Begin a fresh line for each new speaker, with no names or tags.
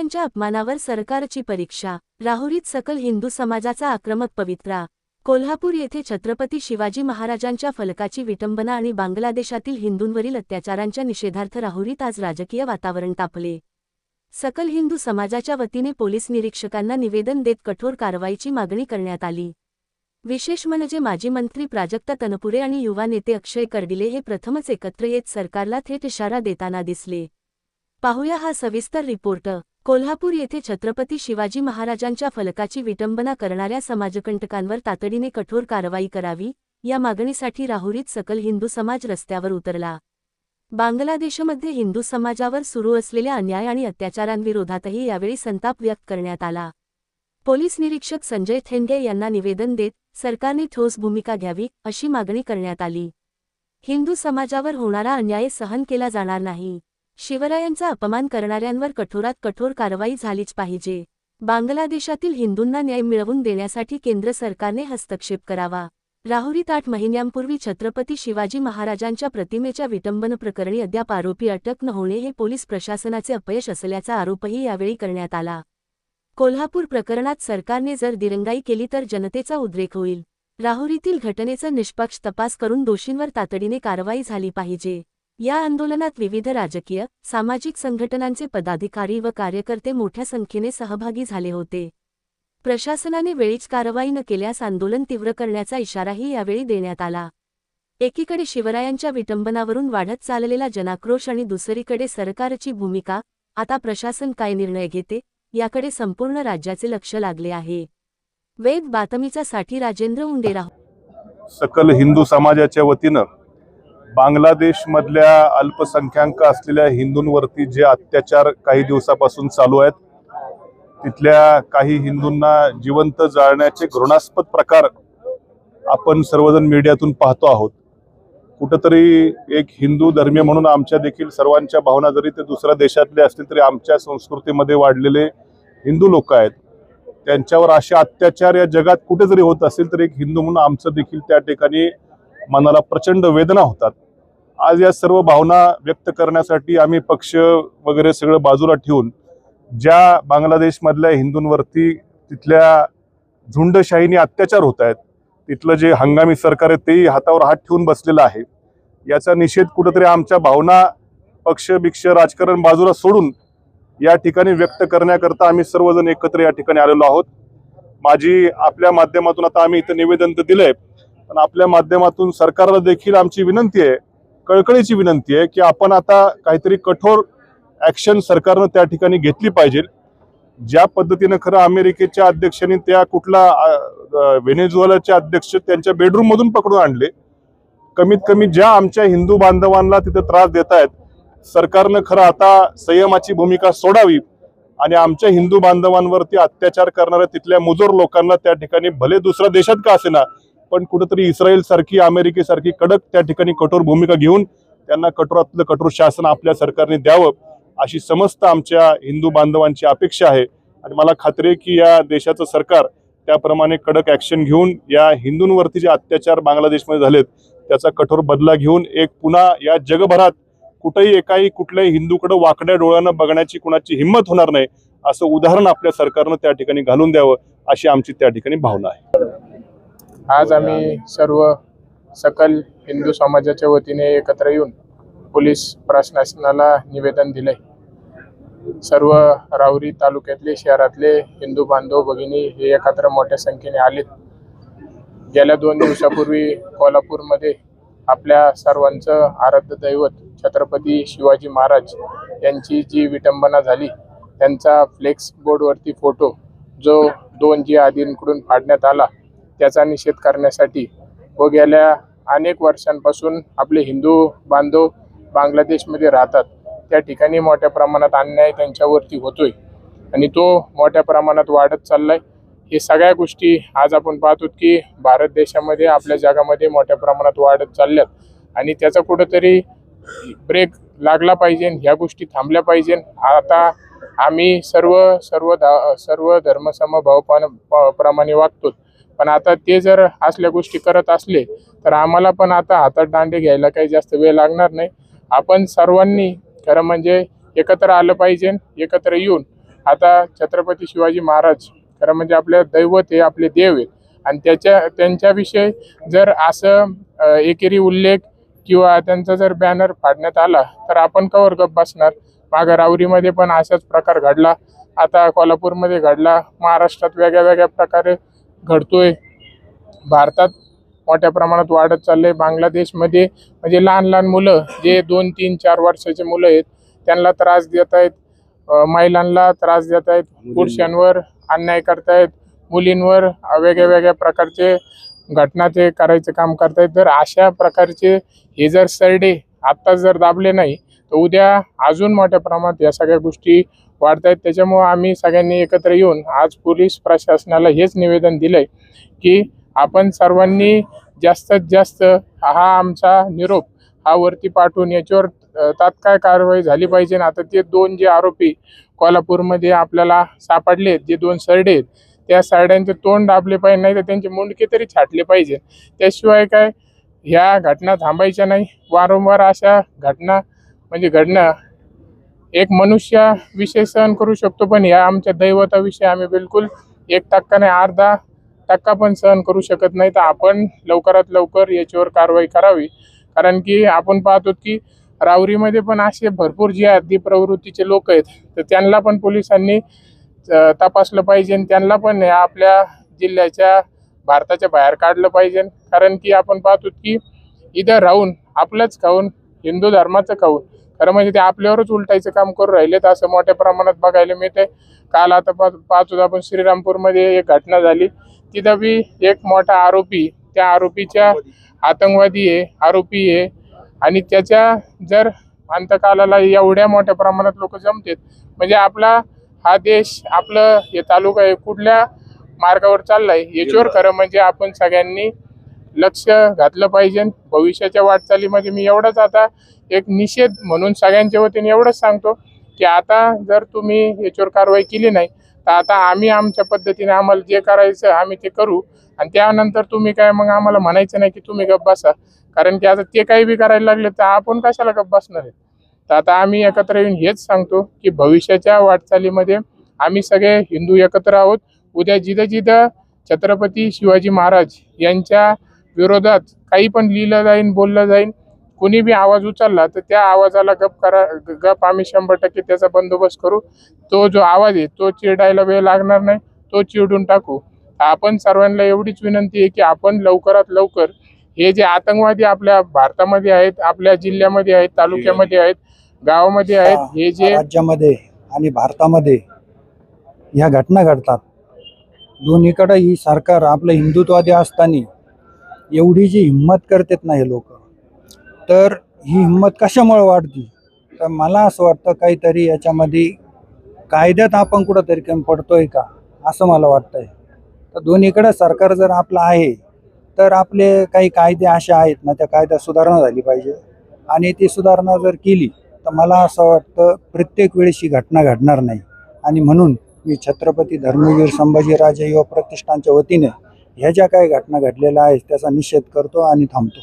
शिवरायांच्या अपमानावर सरकारची परीक्षा. राहुरीत सकल हिंदू समाजाचा आक्रमक पवित्रा. कोल्हापूर येथे छत्रपती शिवाजी महाराजांच्या फलकाची विटंबना आणि बांगलादेशातील हिंदूंवरील अत्याचारांच्या निषेधार्थ राहुरीत आज राजकीय वातावरण तापले. सकल हिंदू समाजाच्या वतीने पोलीस निरीक्षकांना निवेदन देत कठोर कारवाईची मागणी करण्यात आली. विशेष म्हणजे माजी मंत्री प्राजक्ता तनपुरे आणि युवा नेते अक्षय कर्डिले हे प्रथमच एकत्र येत सरकारला थेट इशारा देताना दिसले. पाहूया हा सविस्तर रिपोर्ट. कोल्हापूर येथे छत्रपती शिवाजी महाराजांच्या फलकाची विटंबना करणाऱ्या समाजकंटकांवर तातडीने कठोर कारवाई करावी या मागणीसाठी राहुरीत सकल हिंदू समाज रस्त्यावर उतरला. बांगलादेशमध्ये हिंदू समाजावर सुरू असलेल्या अन्याय आणि अत्याचारांविरोधातही यावेळी संताप व्यक्त करण्यात आला. पोलीस निरीक्षक संजय थेंडे यांना निवेदन देत सरकारने ठोस भूमिका घ्यावी अशी मागणी करण्यात आली. हिंदू समाजावर होणारा अन्याय सहन केला जाणार नाही. शिवरायांचा अपमान करणाऱ्यांवर कठोरात कठोर कारवाई झालीच पाहिजे. बांगलादेशातील हिंदूंना न्याय मिळवून देण्यासाठी केंद्र सरकारने हस्तक्षेप करावा. राहुरीत आठ महिन्यांपूर्वी छत्रपती शिवाजी महाराजांच्या प्रतिमेच्या विटंबन प्रकरणी अद्याप आरोपी अटक न होणे हे पोलीस प्रशासनाचे अपयश असल्याचा आरोपही यावेळी करण्यात आला. कोल्हापूर प्रकरणात सरकारने जर दिरंगाई केली तर जनतेचा उद्रेक होईल. राहुरीतील घटनेचा निष्पक्ष तपास करून दोषींवर तातडीने कारवाई झाली पाहिजे. या आंदोलनात विविध राजकीय सामाजिक संघटनांचे पदाधिकारी व कार्यकर्ते मोठ्या संख्येने सहभागी झाले होते. प्रशासनाने वेळीच कारवाई न केल्यास आंदोलन तीव्र करण्याचा इशाराही यावेळी देण्यात आला. एकीकडे शिवरायांच्या विटंबनावरून वाढत चाललेला जनाक्रोश आणि दुसरीकडे सरकारची भूमिका आता प्रशासन काय निर्णय घेते याकडे संपूर्ण राज्याचे लक्ष लागले आहे. वेद बातमीचा साठी राजेंद्र उंडेराव.
सकल हिंदू समाजाच्या वतीनं बांगलादेशमधल्या अल्पसंख्याक असलेल्या हिंदूंवरती जे अत्याचार काही दिवसापासून चालू आहेत तिथल्या काही हिंदूंना जिवंत जाळण्याचे घृणास्पद प्रकार आपण सर्वजण मीडियातून पाहतो आहोत. कुठंतरी एक हिंदू धर्मीय म्हणून आमच्या देखील सर्वांच्या भावना जरी ते दुसऱ्या देशातले असतील तरी आमच्या संस्कृतीमध्ये वाढलेले हिंदू लोक आहेत. त्यांच्यावर असे अत्याचार या जगात कुठे जरी होत असेल तर एक हिंदू म्हणून आमचं देखील त्या ठिकाणी मनाला प्रचंड वेदना होतात. आज या सर्व भावना व्यक्त करण्यासाठी आम्ही पक्ष वगैरे सगळं बाजूला ठेवून ज्या बांगलादेशमधल्या हिंदूंवरती तिथल्या झुंडशाहीने अत्याचार होत आहेत तिथलं जे हंगामी सरकार आहे तेही हातावर हात ठेवून बसलेलं आहे. याचा निषेध कुठंतरी आमच्या भावना पक्ष भिक्ष राजकारण बाजूला सोडून या ठिकाणी व्यक्त करण्याकरता आम्ही सर्वजण एकत्र या ठिकाणी आलेलो आहोत. माझी आपल्या माध्यमातून आता आम्ही इथं निवेदन तर दिलंय पण आपल्या माध्यमातून सरकारला देखील आमची विनंती आहे कळकळीची विनंती आहे की आपण आता काहीतरी कठोर ॲक्शन सरकारनं त्या ठिकाणी घेतली पाहिजे. ज्या पद्धतीनं खरं अमेरिकेच्या अध्यक्षांनी त्या कुठला व्हेनेझुएलाचे अध्यक्ष त्यांच्या बेडरूममधून पकडून आणले. कमीत कमी ज्या आमच्या हिंदू बांधवांना तिथे त्रास देत आहेत सरकारनं खरं आता संयमाची भूमिका सोडावी आणि आमच्या हिंदू बांधवांवरती अत्याचार करणाऱ्या तिथल्या मुजोर लोकांना त्या ठिकाणी भले दुसऱ्या देशात का असेना पण कुठेतरी इस्रायल सारखी अमेरिकेसारखी कडक त्या ठिकाणी कठोर भूमिका घेऊन त्यांना कठोरातलं कठोर शासन आपल्या सरकारने द्यावं अशी समस्त आमच्या हिंदू बांधवांची अपेक्षा आहे. आणि मला खात्री आहे की या देशाचं सरकार त्याप्रमाणे कडक ऍक्शन घेऊन या हिंदूंवरती जे अत्याचार बांगलादेशमध्ये झालेत त्याचा कठोर बदला घेऊन एक पुन्हा या जगभरात कुठेही एकाही कुठल्याही हिंदूकडे वाकड्या डोळ्यानं बघण्याची कुणाची हिंमत होणार नाही असं उदाहरण आपल्या सरकारनं त्या ठिकाणी घालून द्यावं अशी आमची त्या ठिकाणी भावना आहे.
आज आम्ही सर्व सकल हिंदू समाजाच्या वतीने एकत्र येऊन पोलीस प्रशासनाला निवेदन दिले सर्व रावरी तालुक्यातले शहरातले हिंदू बांधव भगिनी हे एकत्र मोठ्या संख्येने आलेत. गेल्या दोन दिवसापूर्वी कोल्हापूरमध्ये आपल्या सर्वांचं आराध्य दैवत छत्रपती शिवाजी महाराज यांची जी विटंबना झाली त्यांचा फ्लेक्स बोर्डवरती फोटो जो दोन जी आदींकडून फाडण्यात आला त्याचा निषेध करण्यासाठी व गेल्या अनेक वर्षांपासून आपले हिंदू बांधव बांगलादेशमध्ये राहतात. त्या ठिकाणी मोठ्या प्रमाणात अन्याय त्यांच्यावरती होतोय. आणि तो मोठ्या प्रमाणात वाढत चाललाय. हे सगळ्या गोष्टी आज आपण पाहतो की भारत देशामध्ये आपल्या जगामध्ये मोठ्या प्रमाणात वाढत चालल्यात. आणि त्याचा कुठंतरी ब्रेक लागला पाहिजे ह्या गोष्टी थांबल्या पाहिजे. आता आम्ही सर्व सर्व धा- सर्व धर्मसमभाव प्रमाणे वागतो पण आता ते जर असल्या गोष्टी करत असले तर आम्हाला पण आता हातात दांडे घ्यायला काही जास्त वेळ लागणार नाही. आपण सर्वांनी खरं म्हणजे एकत्र आलं पाहिजे एकत्र येऊन आता छत्रपती शिवाजी महाराज खरं म्हणजे आपल्या दैवत हे आपले देव आहेत आणि त्याच्या त्यांच्याविषयी जर असं एकेरी उल्लेख किंवा त्यांचा जर बॅनर फाडण्यात आला तर आपण कवर गप बसणार. मागं रावरीमध्ये पण असाच प्रकार घडला. आता कोल्हापूरमध्ये घडला. महाराष्ट्रात वेगळ्या वेगळ्या प्रकारे घडतोय. भारतात मोठ्या प्रमाणात वाढत चाललंय. बांगलादेशमध्ये म्हणजे लहान लहान मुलं जे दोन तीन चार वर्षाचे मुलं आहेत त्यांना त्रास देत आहेत. महिलांना त्रास देत आहेत. पुरुषांवर अन्याय करतायत. मुलींवर वेगळ्या वेगळ्या प्रकारचे घटना ते करायचं काम करतायत. तर अशा प्रकारचे हे जर सरडे आत्ताच जर दाबले नाही तर उद्या अजून मोठ्या प्रमाणात या सगळ्या गोष्टी वाढत आहेत त्याच्यामुळं आम्ही सगळ्यांनी एकत्र येऊन आज पोलीस प्रशासनाला हेच निवेदन दिलंय की आपण सर्वांनी जास्तीत जास्त हा आमचा निरोप हा वरती पाठवून याच्यावर तात्काळ कारवाई झाली पाहिजे. ना आता ते दोन जे आरोपी कोल्हापूरमध्ये आपल्याला सापडले जे दोन सरडे आहेत त्या सरड्यांचे तोंड दाबले पाहिजे नाही तर त्यांचे मुंडके तरी छाटले पाहिजे. त्याशिवाय काय ह्या घटना थांबायच्या नाही. वारंवार अशा घटना म्हणजे घडणं एक मनुष्य विषय सहन करू शकतो पण या आमच्या दैवताविषयी आम्ही बिलकुल एक टक्का नाही अर्धा टक्का पण सहन करू शकत नाही. तर आपण लवकरात लवकर याच्यावर कारवाई करावी. कारण की आपण पाहतो की रावरीमध्ये पण असे भरपूर जे हद्दी प्रवृत्तीचे लोक आहेत. तर त्यांना पण पोलिसांनी तपासलं पाहिजे आणि त्यांना पण आपल्या जिल्ह्याच्या भारताच्या बाहेर काढलं पाहिजे. कारण की आपण पाहतो की इथं राहून आपलंच खाऊन हिंदू धर्माचं खाऊन खरं म्हणजे ते आपल्यावरच उलटायचं काम करून राहिलेत असं मोठ्या प्रमाणात बघायला मिळतंय. काल आता पाहत पाहतो आपण श्रीरामपूरमध्ये एक घटना झाली. तिथं बी एक मोठा आरोपी त्या आरोपीच्या आतंकवादी आहे आरोपी आहे. आणि त्याच्या जर अंतकालाला एवढ्या मोठ्या प्रमाणात लोक जमतात म्हणजे आपला हा देश आपलं हे तालुका आहे कुठल्या मार्गावर चाललाय याच्यावर खरं म्हणजे आपण सगळ्यांनी लक्ष घातलं पाहिजे. भविष्याच्या वाटचालीमध्ये मी एवढंच आता एक निषेध म्हणून सगळ्यांच्या वतीने एवढंच सांगतो की आता जर तुम्ही याच्यावर कारवाई केली नाही तर आता आम्ही आमच्या पद्धतीने आम्हाला जे करायचं आम्ही ते करू. आणि त्यानंतर तुम्ही काय मग आम्हाला म्हणायचं नाही की तुम्ही गप्प बसा. कारण की आता ते काही बी करायला लागले तर आपण कशाला गप्प बसणार आहे? तर आता आम्ही एकत्र येऊन हेच सांगतो की भविष्याच्या वाटचालीमध्ये आम्ही सगळे हिंदू एकत्र आहोत. उद्या जिथं जिथं छत्रपती शिवाजी महाराज यांच्या विरोधात काही पण लिहिलं जाईन बोललं जाईन कोणी बी आवाज उचलला तर त्या आवाजाला गप करा गप आम्ही शंभर टक्के त्याचा बंदोबस्त करू. तो जो आवाज आहे तो चिरडायला वेळ लागणार नाही तो चिरडून टाकू. आपण सर्वांना एवढीच विनंती आहे की आपण लवकरात लवकर हे जे आतंकवादी आपल्या भारतामध्ये आहेत आपल्या जिल्ह्यामध्ये आहेत तालुक्यामध्ये आहेत गावामध्ये आहेत हे जे
राज्यामध्ये आणि भारतामध्ये ह्या घटना घडतात. दोन्हीकडे ही सरकार आपलं हिंदुत्वादी असताना एवढी जी हिंमत करतात ना हे लोक तर ही हिंमत कशामुळे वाढती? तर मला असं वाटतं काहीतरी याच्यामध्ये कायद्यात आपण कुठंतरी कमी पडतोय का असं मला वाटतंय. तर दोन्हीकडे सरकार जर आपलं आहे तर आपले काही कायदे असे आहेत ना त्या कायद्यात सुधारणा झाली पाहिजे. आणि ती सुधारणा जर केली तर मला असं वाटतं प्रत्येक वेळेस ही घटना घडणार नाही. आणि म्हणून मी छत्रपती धर्मवीर संभाजीराजे युवा प्रतिष्ठानच्या वतीने ह्या ज्या काही घटना घडलेल्या आहेत त्याचा निषेध करतो आणि थांबतो.